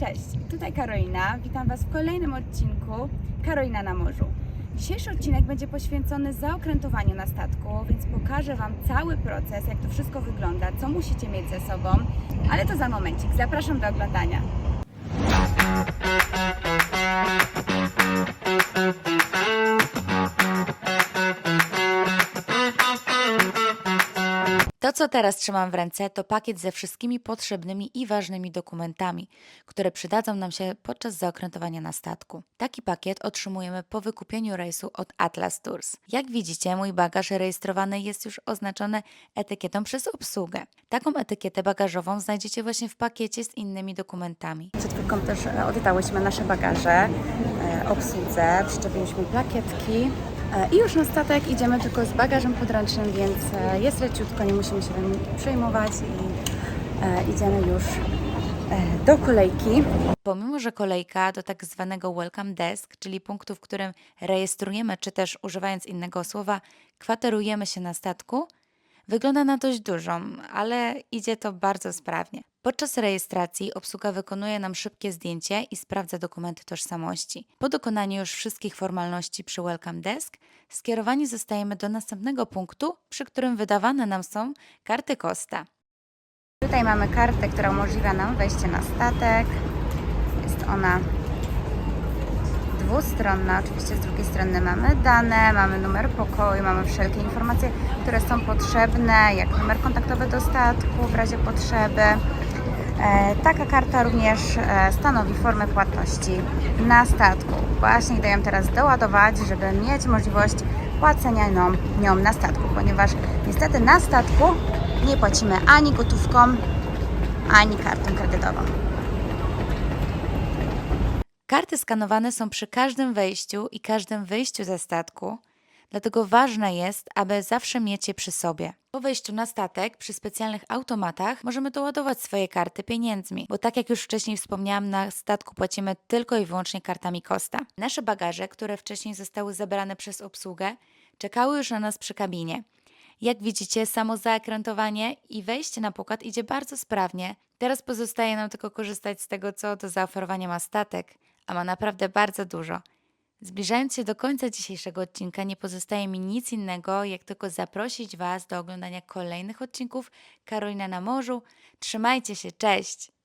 Cześć, tutaj Karolina. Witam Was w kolejnym odcinku Karolina na morzu. Dzisiejszy odcinek będzie poświęcony zaokrętowaniu na statku, więc pokażę Wam cały proces, jak to wszystko wygląda, co musicie mieć ze sobą, ale to za momencik. Zapraszam do oglądania. To, co teraz trzymam w ręce, to pakiet ze wszystkimi potrzebnymi i ważnymi dokumentami, które przydadzą nam się podczas zaokrętowania na statku. Taki pakiet otrzymujemy po wykupieniu rejsu od Atlas Tours. Jak widzicie, mój bagaż rejestrowany jest już oznaczony etykietą przez obsługę. Taką etykietę bagażową znajdziecie właśnie w pakiecie z innymi dokumentami. Przed chwilką też e, oddałyśmy nasze bagaże e, obsłudze, przyczepiliśmy plakietki i już na statek idziemy tylko z bagażem podręcznym, więc e, jest leciutko, nie musimy się tym przejmować i e, idziemy już e, do kolejki. Pomimo, że kolejka do tak zwanego welcome desk, czyli punktu, w którym rejestrujemy, czy też używając innego słowa, kwaterujemy się na statku, wygląda na dość dużą, ale idzie to bardzo sprawnie. Podczas rejestracji obsługa wykonuje nam szybkie zdjęcie i sprawdza dokumenty tożsamości. Po dokonaniu już wszystkich formalności przy welcome desk, skierowani zostajemy do następnego punktu, przy którym wydawane nam są karty Costa. Tutaj mamy kartę, która umożliwia nam wejście na statek. Jest ona dwustronna, oczywiście z drugiej strony mamy dane, mamy numer pokoju, mamy wszelkie informacje, które są potrzebne, jak numer kontaktowy do statku w razie potrzeby. E, taka karta również e, stanowi formę płatności na statku. Właśnie idę ją teraz doładować, żeby mieć możliwość płacenia nią, nią na statku, ponieważ niestety na statku nie płacimy ani gotówką, ani kartą kredytową. Karty skanowane są przy każdym wejściu i każdym wyjściu ze statku, dlatego ważne jest, aby zawsze mieć je przy sobie. Po wejściu na statek przy specjalnych automatach możemy doładować swoje karty pieniędzmi, bo tak jak już wcześniej wspomniałam, na statku płacimy tylko i wyłącznie kartami Costa. Nasze bagaże, które wcześniej zostały zabrane przez obsługę, czekały już na nas przy kabinie. Jak widzicie, samo zakrętowanie i wejście na pokład idzie bardzo sprawnie. Teraz pozostaje nam tylko korzystać z tego, co do zaoferowania ma statek, a ma naprawdę bardzo dużo. Zbliżając się do końca dzisiejszego odcinka, nie pozostaje mi nic innego, jak tylko zaprosić Was do oglądania kolejnych odcinków Karolina na Morzu. Trzymajcie się, cześć!